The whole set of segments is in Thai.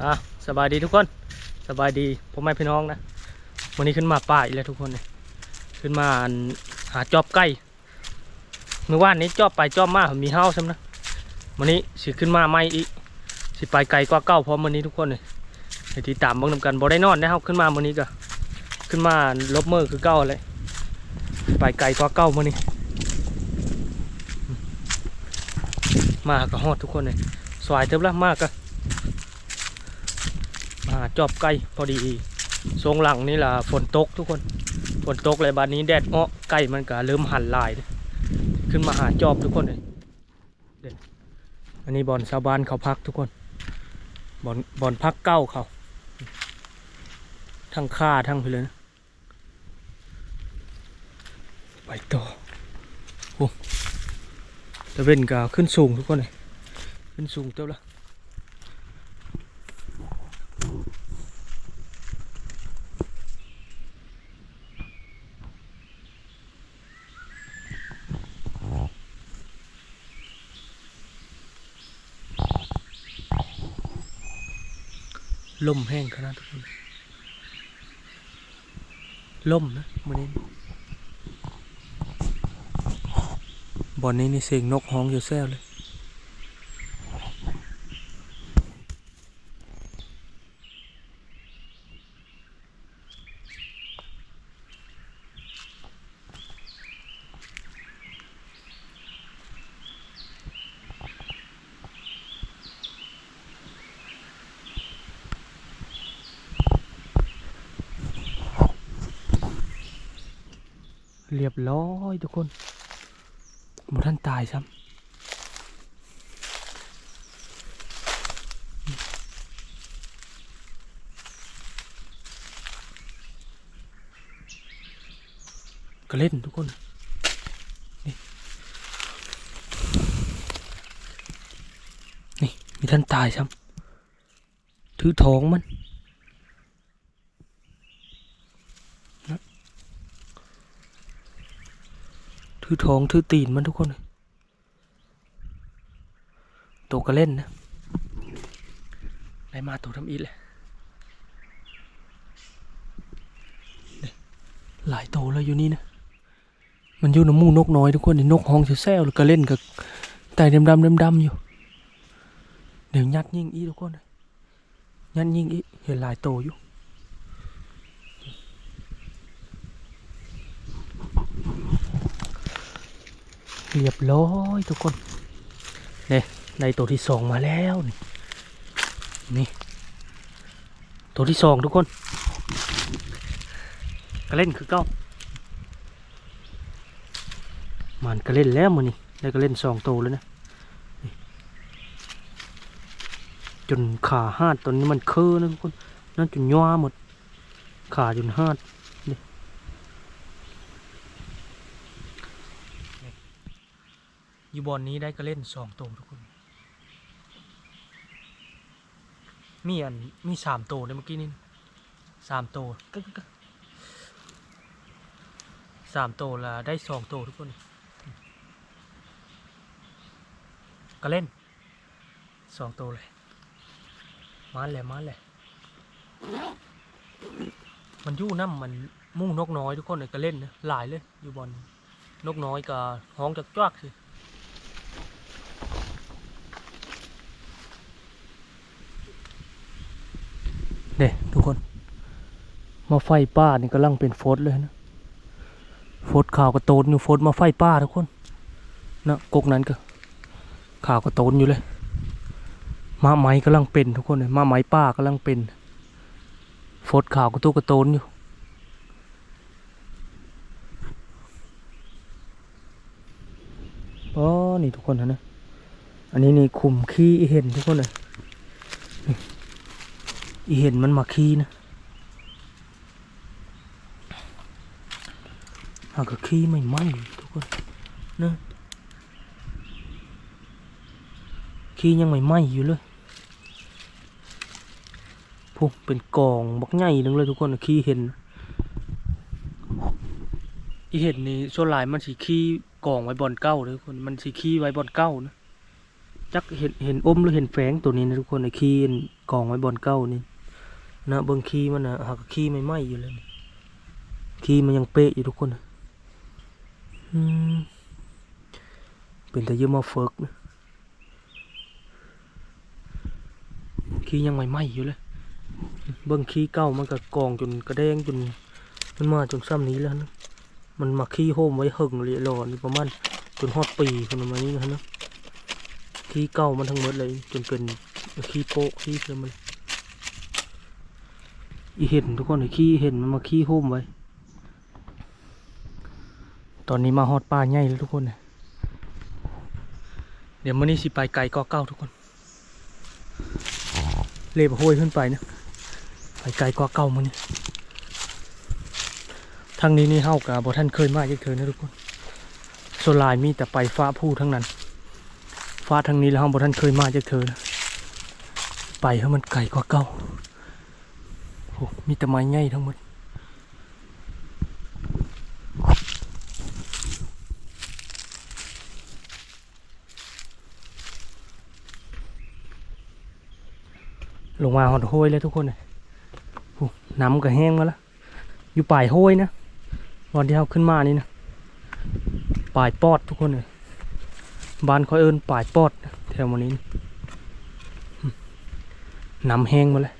อะสบายดีทุกคนสบายดีพ่อแม่พี่น้องนะวันนี้ขึ้นมาป่าอีกแล้วทุกคนเลยขึ้นมาหาจอบไก่เมื่อวานนี้จอบไปจอบมามีเฮ้าใช่ไหมนะวันนี้สิขึ้นมาไม่อีกสิไปไกลกว่าเก้าพร้อมวันนี้ทุกคนเลยไปติดตามบิ่งนำกันบ่ได้นอนนะครับขึ้นมาวันนี้ก็ขึ้นมาลบเมอคือเก้าเลยไปไกลกว่าเก้าวันนี้ มาก็ฮอดทุกคนเลยสวายเทิบละมากก็ จอบไก่พอดีทรงหลังนี่ล่ะฝนตกทุกคน ฝนตกเลยบ้านนี้แดดเงาะไก่มันก็เริ่มหันลาย ขึ้นมาหาจอบทุกคนเลยเด็ดอันนี้บอนชาวบ้านเขาพักทุกคนบอนบอนพักเก้าเขาทั้งค่าทั้งไปเลยนะไปต่อโอ้ตะเวนก็ขึ้นสูงทุกคนเลยขึ้นสูงเท่าละ ลมแห้งขนาดทุกคนลมนะมันนี้บอนนี้นี่เสียงนกฮ้องอยู่แซ่เลย เรียบร้อยทุกคนหมดท่านตายซ้ำก็เล่นทุกคนนี่นี่มีท่านตายซ้ำถือทองมัน ถือท้องถือตีนมันทุกคนเลยตัวก็เล่นนะได้มาตัวทำอีเลยนี่หลายตัวเลยอยู่นี่นะ มันอยู่น้ำมูนกน้อยทุกคนนี่นกห้องแซวๆแล้วก็เล่นกับไต่ดำดำดำดำอยู่ เดี๋ยวยัดยิงอีทุกคนเลยยัดยิงอีเห็นหลายตัวอยู่ เรียบร้อยทุกคนเนี่ยในตัวที่สองมาแล้วนี่นี่ ตัวที่สองทุกคนก็เล่นคือเก้ามันก็เล่นแล้วมันนี่ได้ก็เล่นสองตัวแล้วนะนจนขาห้าตอนนี้มันเคือนะทุกคนนั่นจนย่อหมดขาจนห้าด อ ยูบอลนี้ได้ก็เล่นสองตัวทุกคน มีอันมีสามตัวเลยเมื่อกี้นี่สามตัวสามตัวละได้สองตัวทุกคนก็เล่นสองตัวเลยมาเลยมาเลยมันยู่น้ำมันมุ่งนกน้อยทุกคนเลยก็เล่นนะหลายเลยอยู่บอลนกน้อยกับห้องจักจวักสิ เด้ทุกคน มาไฟป้านี่กำลังเป็นโฟดเลยนะโฟดข่าวกระโตนอยู่โฟดมาไฟป้าทุกคนนะกกนั้นก็ข่าวกระโตนอยู่เลยมาไหมกำลังเป็นทุกคนเลยมาไหมป้ากำลังเป็นโฟดข่าวกระตุกกระโตนอยู่อ๋อนี่ทุกคนนะนะอันนี้นี่คุมขี้เห็นทุกคนเลย อีเห็นมันมาขี้นะหากขี้ไม่ไหมทุกคนนะขี้ยังไม่ไหมอยู่เลยพวกเป็นกองบักใหญ่นึงเลยทุกคนขี้เห็น อีเห็นนี่ส่วนหลายมันสีขี้กองไว้บอนเก้าเลยทุกคนมันสีขี้ไว้บอนเก้านะจักเห็นเห็นอมหรือเห็นแฝงตัวนี้นะทุกคนไอ้ขี้กองไว้บอนเก้านี่ นะเบิ่งขี้มันนะหักขี้ไม่ไหมอยู่เลยนี่ขี้มันยังเป๊ะอยู่ทุกคนนะอืมเป็นแต่ยอะมาเฟิกนะขี้ยังไม่ไหม้อยู่เลยเบิ่งขี้เก้ามันก็กองจนกระเด้งจนมันมาจนซ้ำนี้แล้วนะมันมาขี้โฮมไว้หึงเลยรอนี่ประมาณจนฮอดปีคนประมาณนี้นะขี้เก่ามันทั้งหมดเลยจนเป็นขี้โปะขี้เสื่อมมัน อีเห็นทุกคนไอ้ขี้เห็นมันมาขี้โฮมไว้ ตอนนี้มาฮอดป่าใหญ่แล้วทุกคนเดี๋ยวมันนี้สิไปไกลก็เก้าทุกคน เลบห้วยขึ้นไปนะไปไกลก็เก้ามันนี่ทางนี้นี่เฮากับบท่านเคยมาจักเธอนะทุกคนโซลายมีแต่ไปฟ้าผู้ทั้งนั้น ฟ้าทางนี้แล้วห้องบท่านเคยมาจากเธอนะไปให้มันไกลกว่าเก่า อ้มีแต่ไม้ใหญ่ทั้งหมดลงมาหอดห้วยเลยทุกคนเลยโอ้น้ำก็แห้งมาแล้ว อยู่ปลายห้วยนะวันที่เราขึ้นมานี่นะปลายปอดทุกคนเลยบ้านเขาเอิ้นป่ายปอดแถววันนี้น้ำแห้งมาเลย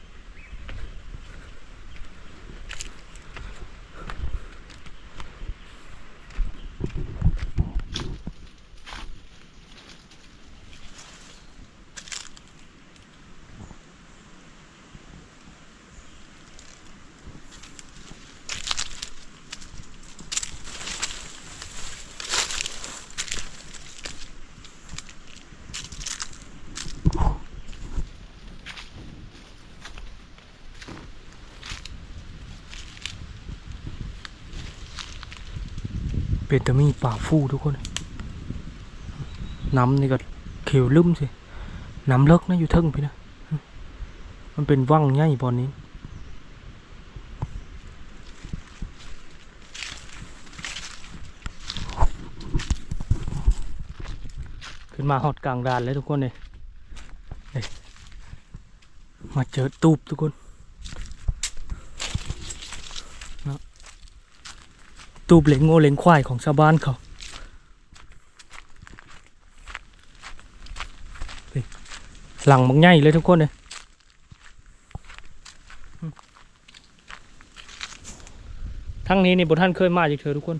เป็นแต่มีป่าฟูทุกคน น้ำนี่ก็เขียวลืมสิ น้ำเลิกนะอยู่เทิงพี่นะ มันเป็นว่างใหญ่บอนนี้ขึ้นมาหอดกลางดานเลยทุกคนเลยมาเจอตูบทุกคน ตูบเหลงโง่เหลงควายของชาวบ้านเขาหลังมักใหญ่เลยทุกคนเลยทั้งนี้นี่บท่านเคยมาจากเธอทุกคน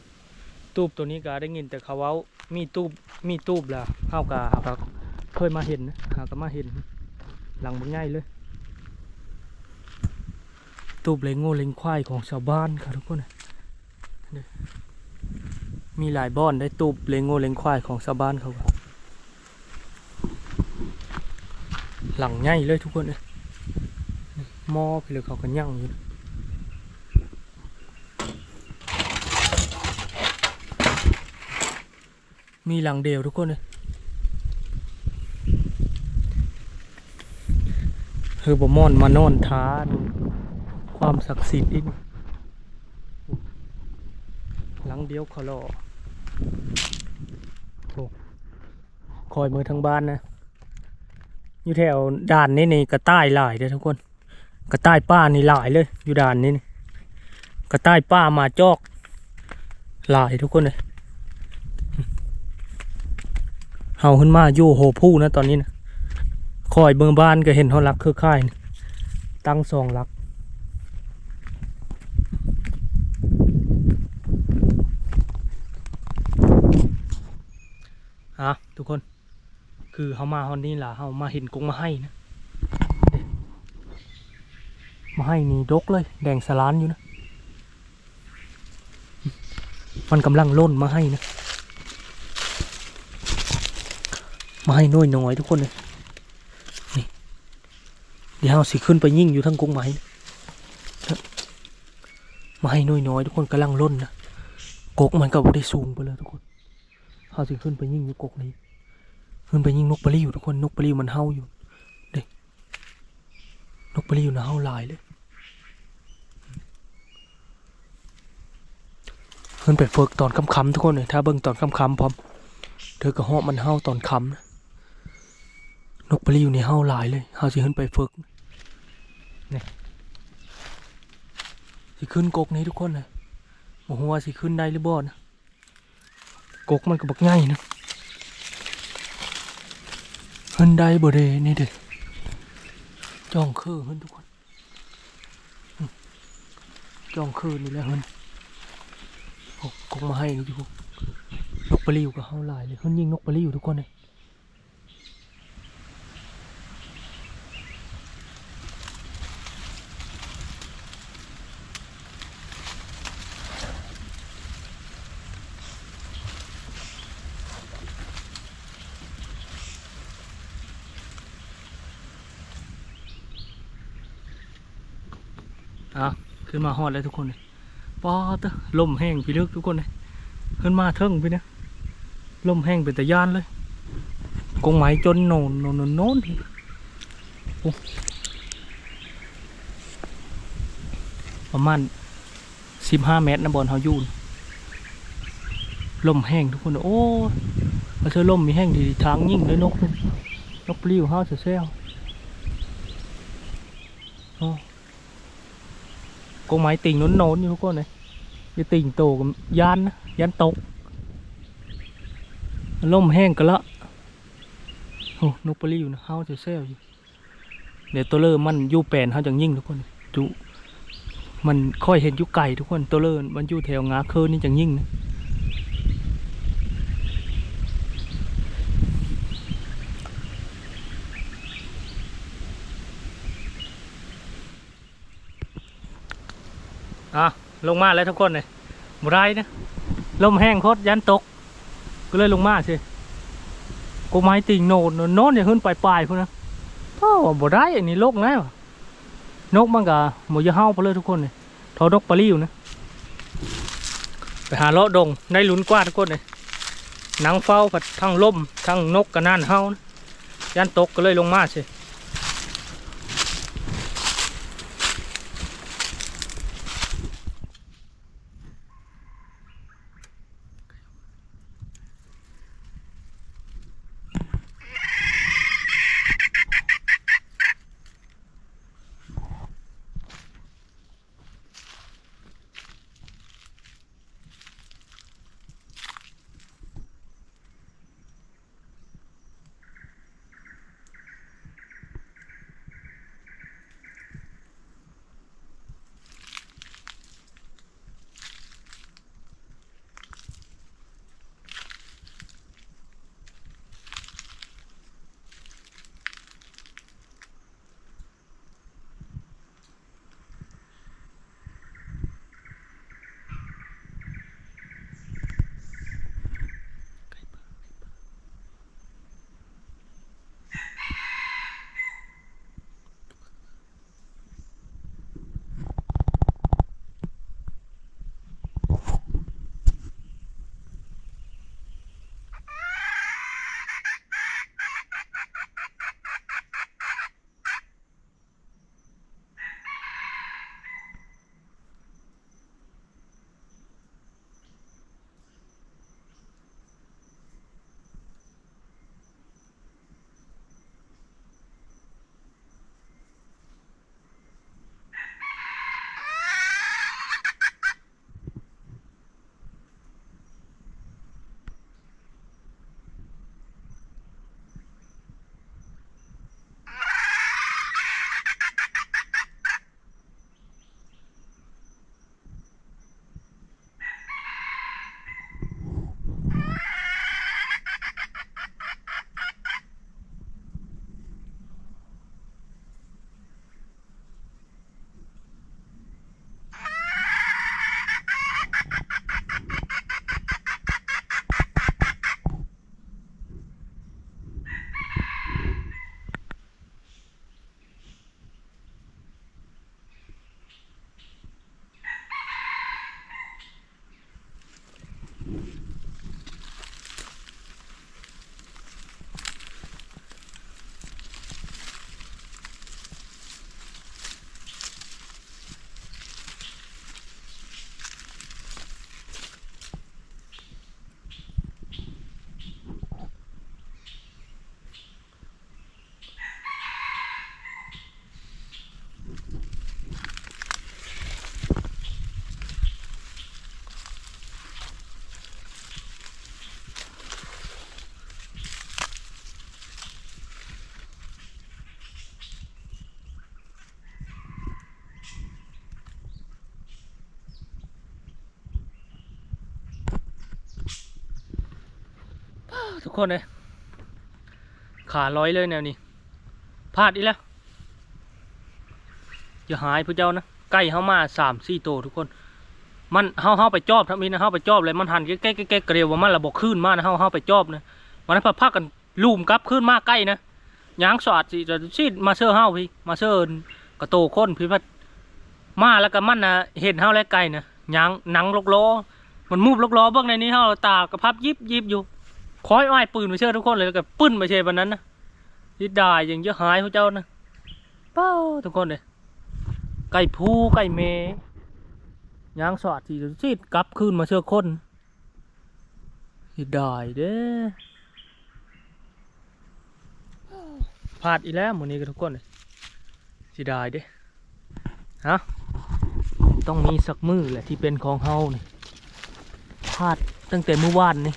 ตูบตัวนี้ก็ได้ยินแต่เขาเว้ามีตูบมีตูบล้วเฮากะหากะเคยมาเห็นนะหากะมาเห็น หลังมักใหญ่เลย ตูบเลงโง่เลงควายของชาวบ้านค่ะทุกคนนะ มีหลายบ้อนได้ตูบเลงโง่เลงควายของชาวบ้านเขา หลังใหญ่เลยทุกคนเลยมอไปเลยเขาก็ยั่งอยู่มีหลังเดียวทุกคนเลยเฮอร์บมอนมานอนท้าดูความศักดิ์สิทธิ์อีก ลังเดียวขารอโอ้คอยมือทางบ้านนะ อยู่แถวด่านนี้นี่กระต่ายหลายเลยทุกคน กระต่ายป้านี่หลายเลย อยู่ด่านนี้นี่กระต่ายป้ามาจอกหลายทุกคนเลยเฮาขึ้นมาอยู่โหผู้นะตอนนี้นะคอยเบิ่งบ้านก็เห็นเขารักคือข่าย ตั้งสองลัก อะ ทุกคน คือเขามาฮอนนี้ล่ะเขามาเห็นกงมาให้นะมาให้นี่ดกเลย แดงสลานอยู่นะ มันกำลังล่นมาให้นะมาให้น้อยน้อยๆทุกคนเลยนี่เดี๋ยวเราสิขึ้นไปยิ่งอยู่ทั้งกงไม้นะมาให้น้อยน้อยๆทุกคนกำลังล่นนะกกมันก็บ่ได้สูงไปเลยทุกคนเขาสิขึ้นไปยิ่งอยู่กกนี้ ขึ้นไปยิงนกปลิวทุกคนนกปลิวมันเฮาอยู่เด็กนกปลิวนะเฮาลายเลยขึ้นไปฝึกตอนค่ำๆทุกคนเลยถ้าเบิ่งตอนค่ำๆพร้อมเธอก็เหาะมันเฮาตอนค่ำนะนกปลิวนี่ในเฮาลายเลยเฮาสิขึ้นไปฝึกนี่สิขึ้นกกนี้ทุกคนนะบ่ฮู้ว่าสิขึ้นได้หรือบ่นะกกมันก็บักใหญ่นะ ขึ้นได้บ่เดนี่เด็ดจ้องคือขึ้นทุกคนจ้องคือนี่แหละขึ้นโอ้กกมาให้นี่ทุกคนนกปลิวกับเฮาหลายเลยขึ้นยิงนกปลิวทุกคนเลย อะ ขึ้นมาฮอดแล้วทุกคนเลยปอเตะลมแห้งพี่ลึกทุกคนเลยขึ้นมาเทิงพี่นะลมแห้งเป็นตะยานเลยกงไม้จนโนนโนนโนนโนนพี่ประมาณสิบห้าเมตรนะบอลเฮายูนลมแห้งทุกคนโอ้เอาเธอลมมีแห้งดีทางยิ่งเลยนกนกปลิวเฮาเซล อ้ con máy tình nó nốn như con này cái tình tổ của gian á, gian tộc lông heng cả lợ ô nô pali อยู่นะเฮาจะเซลอยู่เดี๋ยวตัวเลอมันยู่แปนเฮาจังยิ่งทุกคนจุมันค่อยเห็นยู่ไก่ทุกคนตัวเลอมันยู่แถวงาเคินนี่จังยิ่งนะ อะลงมาแล้วทุกคนเลยบ่ได้นะลมแห้งโคตรยันตก ก็เลยลงมาสิกูไม้ติ่งโนนโน้นอย่าขึ้นไปปลายพุ่นนะพ่อว่าบ่ได้อันนี้โลกนะวะนกมันก็หมูยะเฮาไปเลยทุกคนเลยทอดกปลาลิ้วนะไปหาเลาะดงได้ลุ้นกว่าทุกคนเลยนังเฝ้าผัดทั้งลมทั้งนกกับน่านเฮานะยันตกก็เลยลงมาสิ ทุกคนเลยขาร้อยเลยแนวนี้พลาดอีกแล้วอย่าหายพระเจ้านะใกล้เข้ามาสามสี่โตวทุกคน มันเฮาเฮาไปจอบทั้งนี้นะเฮาไปจอบเลยมันหันใกล้ๆใกล้เกลียวว่ามันระบบขึ้นมากนะเฮาเฮาไปจอบนะวันนั้นพอพักกันลูมกลับขึ้นมากใกล้นะยางสอดสิจะซีดมาเชื่อเฮาพี่มาเชื่อกระโตคนพี่พัดมาแล้วก็มันนะเห็นเฮาแล้วไกลนะยางหนังลกล้อมันมูบลกล้อเบื้องในนี้เฮาตากระพับยิบยิบอยู่ คอยอ้ายปืนไปเชื่อทุกคนเลยแล้วก็ปื้นไปเชื่อวันนั้นนะยิดได้ยังเยอะหายพระเจ้านะเป้าทุกคนเลยไก่ผู้ไก่เมยางสอดสีซีดกลับคืนมาเชื่อคนสิได้เด้พลาดอีกแล้วหมื้นี้กันทุกคนเลยสิได้เด้ฮะต้องมีสักมือแหละที่เป็นของเฮานี่พลาดตั้งแต่เมื่อวานนี่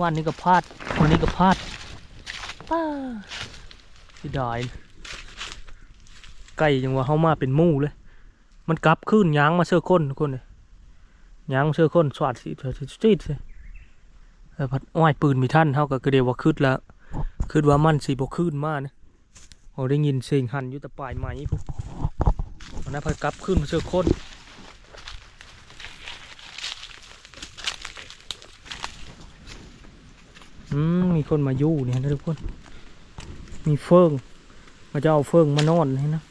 วานนี้ก็พลาดวันนี้ก็พลาดป้าสิได้ไก่ยังว่าเฮามาเป็นมู่เลย มันกลับขึ้นยางมาเชื่อคนทุกคนเลยยางมาเชื่อคนสวัดสิเถอะสิสิสิแต่พัดอ้อยปืนมีท่านเท่ากับกระเดียวว่าคืดแล้วคืดว่ามันสีบกขึ้นมากนะโอ้ได้ยินเสียงหันอยู่แต่ปลายไม้พวกมันน่าพัดกลับขึ้นมาเชื่อคน อืมมีคนมาอยู่เนี่ยนะทุกคน มีเฟิงมาจะเอาเฟิงมานอนนี่นะ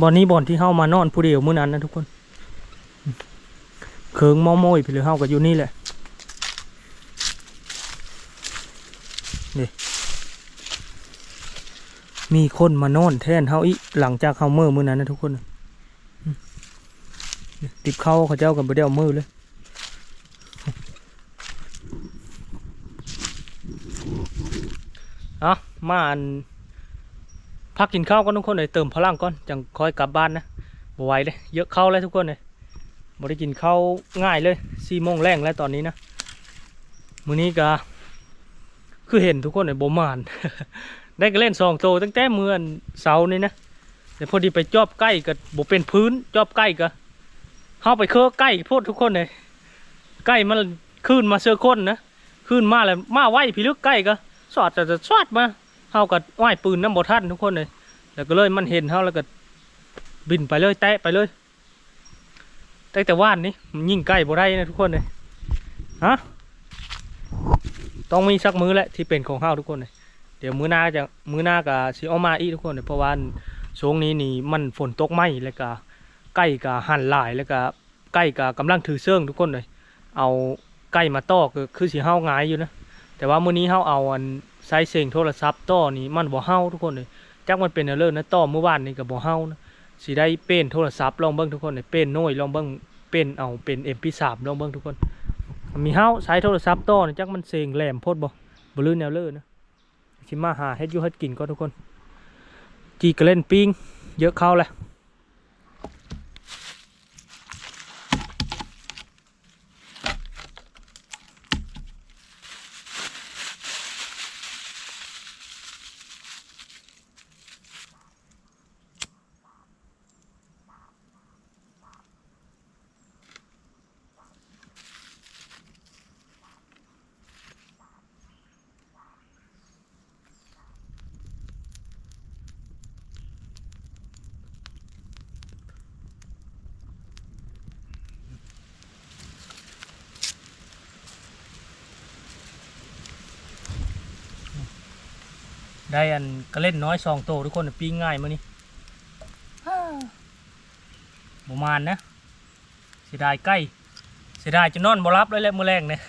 บอนนี้บอนที่เฮามานอนผู้เดียวมื้อนั้นนะทุกคนเคิงมอมอยไปเลยเฮาก็อยู่นี่แหละนี่มีคนมานอนแทนเฮาอีหลังจากเฮาเมื่อมื้อนั้นนะทุกคนติบเข้าเขาเจ้ากันบ่ได้เอามือเลย เอะมาอันพักกินข้าวก่อนทุกคนเลยเติมพลังก่อนจังคอยกลับบ้านนะบ่ไหวเลยเยอะเข้าเลยทุกคนเลยบ่ได้กินข้าวง่ายเลยสี่โมงแรงแล้วตอนนี้นะมื้อนี้ก็คือเห็นทุกคนเลยบ่มาน ได้ก็เล่นสองโตตั้งแต่เมื่อเสาร์นี่นะแต่พอดีไปจอบใกล้กับบ่เป็นพื้นจอบใกล้ก็เข้าไปเคอใกล้โพดทุกคนเลยใกล้มันขึ้นมาเสื้อคนนะขึ้นมาแล้วมาไหวพี่ลึกใกล้ก็ สอดจะสอดมาเฮากับว่ายปืนน้ำบ่ทันทุกคนเลยแล้วก็เลยมันเห็นเฮาแล้วก็บินไปเลยแตะไปเลยแต่แต่ว่านนี้มันยิ่งใกล้บ่ได้นะทุกคนเลยฮะต้องมีสักมือแหละที่เป็นของเฮาทุกคนเลยเดี๋ยวมื้อหน้าจะมื้อหน้าก็สิเอามาอีกทุกคนเลยเพราะว่าช่วงนี้นี่มันฝนตกไหมแล้วก็ใกล้กับหันหลายแล้วก็ใกล้กับกำลังถือเสื่องทุกคนเลยเอาใกล้มาต่อคือสิเฮาหงายอยู่นะ แต่ว่ามื้อนี้เฮาเอาอันใช้เสียงโทรศัพท์ต่อนี่มันบ่เฮาทุกคนเลยจักมันเป็นอะไรนะต่อเมื่อวานนี่ก็บ่เฮานะสิได้เป็นโทรศัพท์ลองเบิ่งทุกคนเลยเป็นน้อยลองเบิ่งเป็นเอาเป็น MP3 ลองเบิ่งทุกคน มีเฮาใช้โทรศัพท์ต่อนี่จักมันเสียงแหลมโพดบ่บ่ลื่นแนวเลยนะสิมาหาเฮ็ดอยู่เฮ็ดกินก็ทุกคน จีก็เล่นปิงเยอะเข้าแหละ ได้อันก็เล่นน้อยสองโตทุกคนปิงง่ายมื้อนี้ฮ่าบ่มานนะเสียดายใกล้เสียดายจะนอนบ่รับเลยแหละมื้อแรงเนี่ย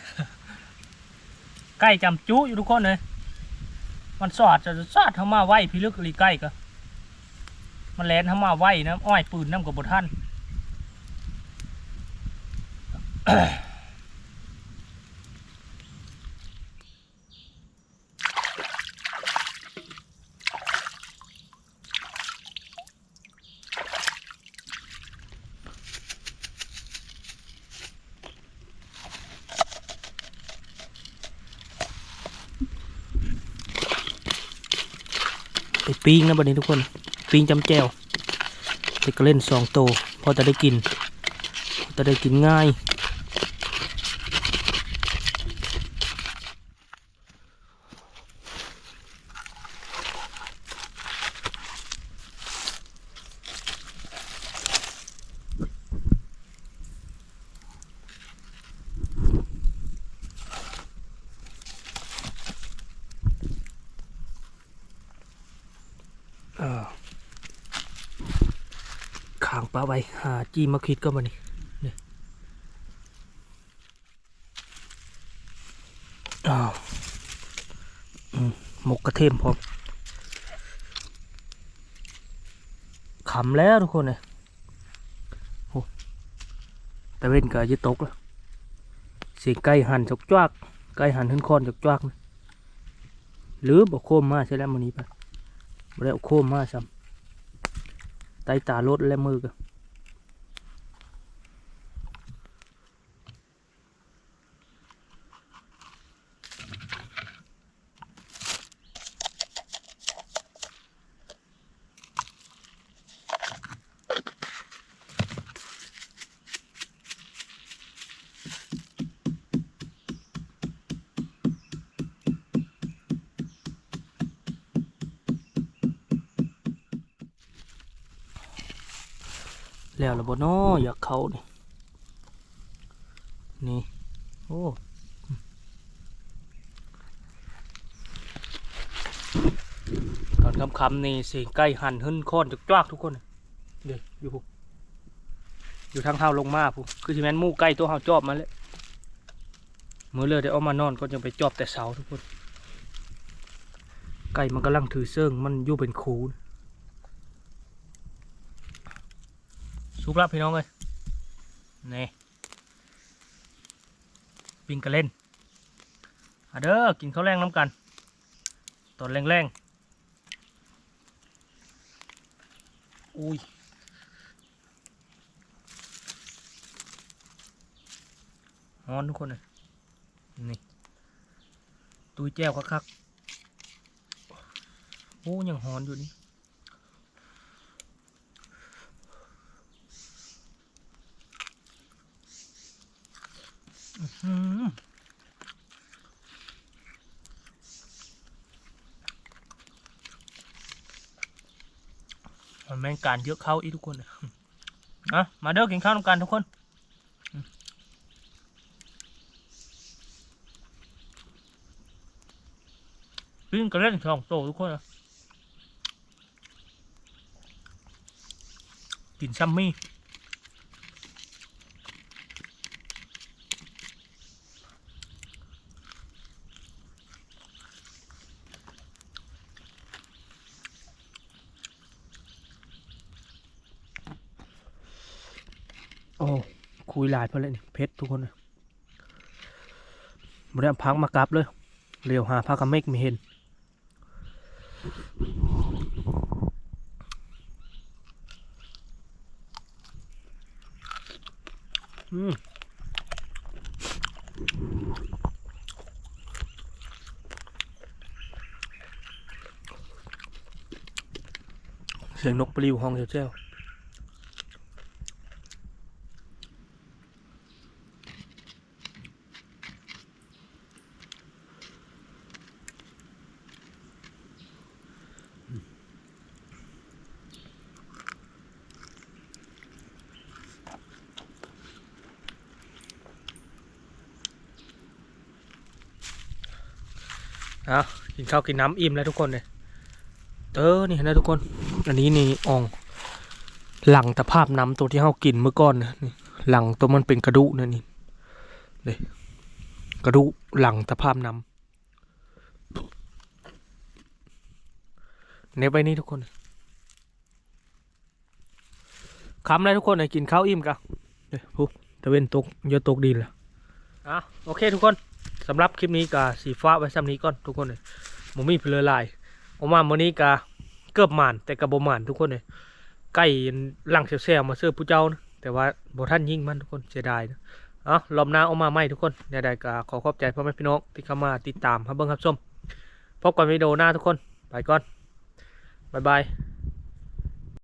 ใกล้จำจุอยู่ทุกคนเลยมันสอดจะสอดเข้ามาไวพี่ลึกอีใกล้ก็มันแลนเข้ามาไวนะอ้อยปืนน้ำกับบท่าน ปิ้งนะบัดนี้ทุกคน ปิ้งจำแจวเด็กก็เล่นสองโตพอจะได้กิน จะได้กินง่าย เออขางปลา ไว้หาจีมาคิดก็มานี่นี่อ้าวหมกกระเทียมพร้อมขำแล้วทุกคนเลยโอ้แต่เว้นก็จะตกแล้วเสียงไก่หันจกจวักไก่หันขึ้นคอนจกจวักหรือบอกโคมมาใช่แล้วมันนี้ไปบ่ได้เอาโคมมาซ้ำไตตารถและมือกัน แล้วละบ่น้ออยากเขานี่ นี่ โอ้ตอนคำๆนี่สิใกล้หันหึ้นค้อนจักจวากทุกคน เดี๋ยวอยู่พุอยู่ทางเท้าลงมาผู้คือที่แม่นมู่ใกล้ตัวเฮาจอบมาเลยเมื่อเลยได้เอามานอนก็ยังไปจอบแต่เสาทุกคน ไก่มันกำลังถือเซิงมันอยู่เป็นคูน สุกแล้วพี่น้องเลยนี่ปิงกระเล่นอะเด้อกินข้าวแรงน้ำกันตอนแรงๆอุ้ยฮอนทุกคนเลยนี่ตุยแจ้วคักๆโอ้ยังฮอนอยู่นี่ มันแม่งการเยอะเข้าอีทุกคนเลยอะมาเด้อกินข้าวนำกันทุกคนปิ้งกระเล่นสองโตทุกคนอะกินซัมมี่ โอ้คุยหลายเพื่อนเลยนี่เพชรทุกคนเลยบริเวณพักมากับเลยเร็วหาพักกับเมกไม่เห็นอืมเสียงนกปลิวห้องเจ้า ข้าวกินน้ำอิ่มแล้วทุกคนเลยเออนี่นะทุกคน อันนี้นี่อ่องหลังตะภาพน้ำตัวที่เฮากินเมื่อก่อนนะนี่หลังตัวมันเป็นกระดูกนะนี่เลยกระดูกหลังตะภาพน้ำเนบไปนี่ทุกคนคำเลยทุกคนเลยกินข้าวอิ่มกันเดี๋ยวตะเวนตกเยอะตกดีแล้วอะโอเคทุกคนสำหรับคลิปนี้กาสีฟ้าไว้ซ้ำนี้ก่อนทุกคนเลย มมีเพลอลายออกมาวันนี้กาเกือบหมานแต่กระบหมานทุกคนเลยใกล้ลังเซลๆมาเสื้อผู้เจ้านะแต่ว่าบท่านยิ่งมันทุกคนเสียดายนะเอาลอบหน้าออกมาใหม่ทุกคนในใดกาขอขอบใจพ่อแม่พี่น้องที่เข้ามาติดตามครับเบิ้งครับชมพบกันวิดีโอหน้าทุกคน ไปก่อน บ๊ายบาย